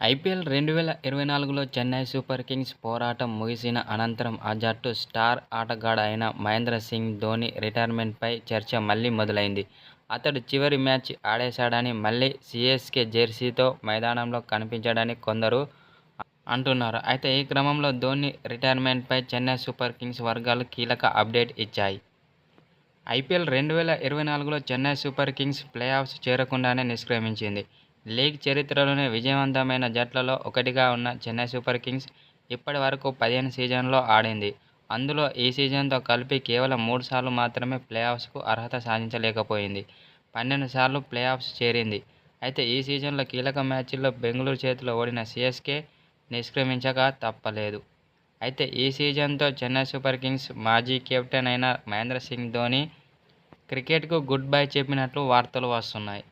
IPL రెండు వేల ఇరవై నాలుగులో చెన్నై సూపర్ కింగ్స్ పోరాటం ముగిసిన అనంతరం ఆ జట్టు స్టార్ ఆటగాడు అయిన మహేంద్ర సింగ్ ధోని రిటైర్మెంట్పై చర్చ మళ్ళీ మొదలైంది. అతడు చివరి మ్యాచ్ ఆడేశాడని, మళ్ళీ సీఎస్కే జెర్సీతో మైదానంలో కనిపించాడని కొందరు అంటున్నారు. అయితే ఈ క్రమంలో ధోని రిటైర్మెంట్పై చెన్నై సూపర్ కింగ్స్ వర్గాలు కీలక అప్డేట్ ఇచ్చాయి. ఐపీఎల్ రెండు వేల ఇరవై నాలుగులో Chennai super kings play offs చేరకుండానే నిష్క్రమించింది. లీగ్ చరిత్రలోనే విజయవంతమైన జట్లలో ఒకటిగా ఉన్న చెన్నై సూపర్ కింగ్స్ ఇప్పటి వరకు పదిహేను సీజన్లో ఆడింది. అందులో ఈ సీజన్తో కలిపి కేవలం మూడు సార్లు మాత్రమే ప్లేఆఫ్స్కు అర్హత సాధించలేకపోయింది. పన్నెండు సార్లు ప్లేఆఫ్స్ చేరింది. అయితే ఈ సీజన్లో కీలక మ్యాచ్ల్లో బెంగళూరు చేతిలో ఓడిన సీఎస్కే నిష్క్రమించక తప్పలేదు. అయితే ఈ సీజన్తో చెన్నై సూపర్ కింగ్స్ మాజీ కెప్టెన్ అయిన మహేంద్ర సింగ్ ధోని క్రికెట్కు గుడ్ బై చెప్పినట్లు వార్తలు వస్తున్నాయి.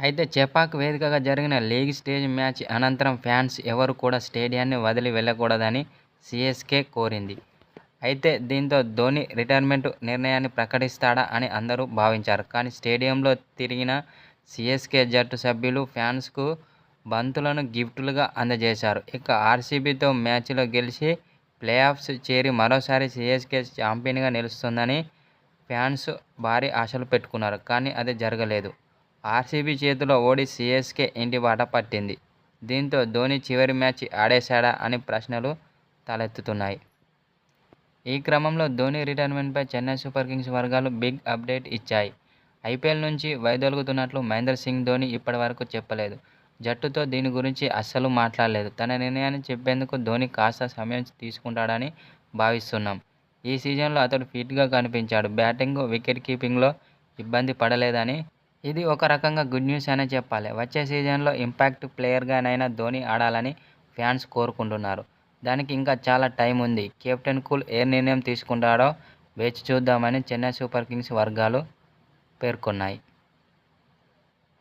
అయితే చెపాక్ వేదికగా జరిగిన లీగ్ స్టేజ్ మ్యాచ్ అనంతరం ఫ్యాన్స్ ఎవరు కూడా స్టేడియాన్ని వదిలి వెళ్ళకూడదని సిఎస్కే కోరింది. అయితే దీంతో ధోని రిటైర్మెంట్ నిర్ణయాన్ని ప్రకటిస్తాడా అని అందరూ భావించారు. కానీ స్టేడియంలో తిరిగిన సీఎస్కే జట్టు సభ్యులు ఫ్యాన్స్కు బంతులను గిఫ్ట్లుగా అందజేశారు. ఇక ఆర్సీబీతో మ్యాచ్లో గెలిచి ప్లే ఆఫ్స్ చేరి మరోసారి సిఎస్కే ఛాంపియన్గా నిలుస్తుందని ఫ్యాన్స్ భారీ ఆశలు పెట్టుకున్నారు. కానీ అది జరగలేదు. ఆర్సీబీ చేతిలో ఓడి సీఎస్కే ఇంటిబాట పట్టింది. దీంతో ధోని చివరి మ్యాచ్ ఆడేశాడా అని ప్రశ్నలు తలెత్తుతున్నాయి. ఈ క్రమంలో ధోని రిటైర్మెంట్పై చెన్నై సూపర్ కింగ్స్ వర్గాలు బిగ్ అప్డేట్ ఇచ్చాయి. ఐపీఎల్ నుంచి వైదొలుగుతున్నట్లు మహేంద్ర సింగ్ ధోని ఇప్పటివరకు చెప్పలేదు. జట్టుతో దీని గురించి అస్సలు మాట్లాడలేదు. తన నిర్ణయాన్ని చెప్పేందుకు ధోని కాస్త సమయం తీసుకుంటాడని భావిస్తున్నాం. ఈ సీజన్లో అతడు ఫిట్గా కనిపించాడు. బ్యాటింగ్, వికెట్ కీపింగ్లో ఇబ్బంది పడలేదని. ఇది ఒక రకంగా గుడ్ న్యూస్ అనే చెప్పాలి. వచ్చే సీజన్లో ఇంపాక్ట్ ప్లేయర్గానైనా ధోని ఆడాలని ఫ్యాన్స్ కోరుకుంటున్నారు. దానికి ఇంకా చాలా టైం ఉంది. కెప్టెన్ కూల్ ఏ నిర్ణయం తీసుకుంటాడో వేచి చూద్దామని చెన్నై సూపర్ కింగ్స్ వర్గాలు పేర్కొన్నాయి.